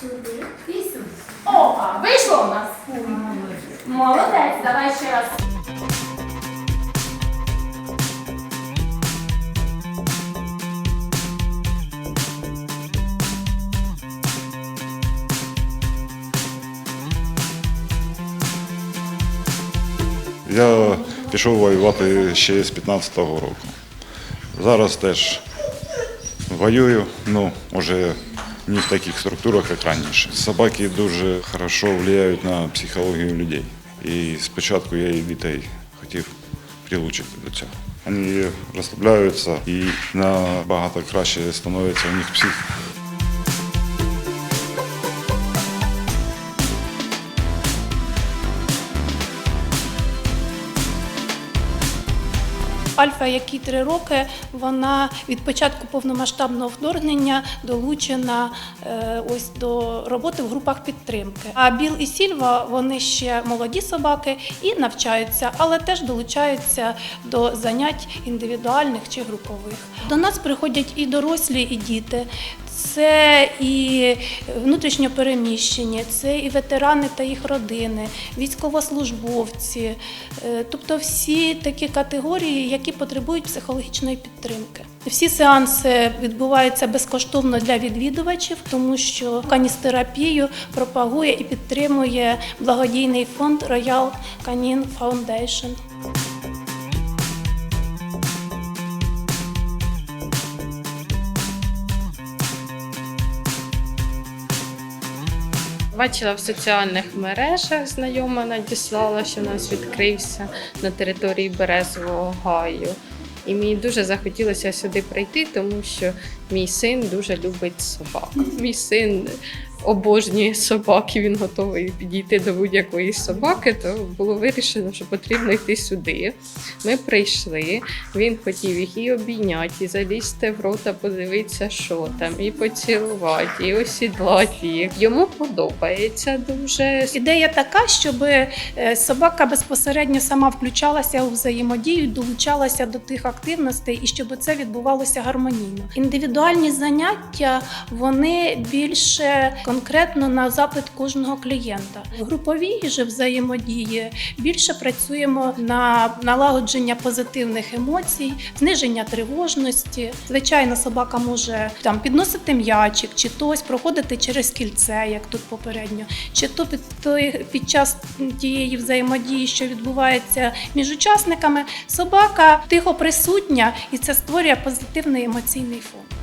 Сюди. Сюди. Опа, вийшло у нас. Молодець, давай ще раз. Я пішов воювати ще з 15-го року. Зараз теж воюю, ну, вже не в таких структурах, як раніше. Собаки дуже хорошо впливають на психологію людей. І спочатку я і дітей хотів прилучити до цього. Вони розслабляються і набагато краще становиться у них психіка. Альфа, які три роки, вона від початку повномасштабного вторгнення долучена е, ось до роботи в групах підтримки. А Біл і Сільва вони ще молоді собаки і навчаються, але теж долучаються до занять індивідуальних чи групових. До нас приходять і дорослі, і діти. Це і внутрішньо переміщені, це і ветерани та їх родини, військовослужбовці, е, тобто всі такі категорії, які потребують психологічної підтримки. Всі сеанси відбуваються безкоштовно для відвідувачів, тому що каністерапію пропагує і підтримує благодійний фонд Royal Canin Foundation. Бачила в соціальних мережах, знайома надіслала, що в нас відкрився на території Березового гаю. І мені дуже захотілося сюди прийти, тому що мій син дуже любить собак. Мій син обожнює собак, і він готовий підійти до будь-якої собаки, то було вирішено, що потрібно йти сюди. Ми прийшли, він хотів їх і обійняти, і залізти в рота, подивитися, що там, і поцілувати, і осідлати їх. Йому подобається дуже. Ідея така, щоб е, собака безпосередньо сама включалася у взаємодію, долучалася до тих активностей і щоб це відбувалося гармонійно. Індивідуальні заняття вони більше конкретно на запит кожного клієнта. В груповій же взаємодії більше працюємо на налагодження позитивних емоцій, зниження тривожності. Звичайно, собака може там підносити м'ячик, чи то ось проходити через кільце, як тут попередньо, чи то під, той- під час тієї взаємодії, що відбувається між учасниками, собака тихо присутня, і це створює позитивний емоційний фон.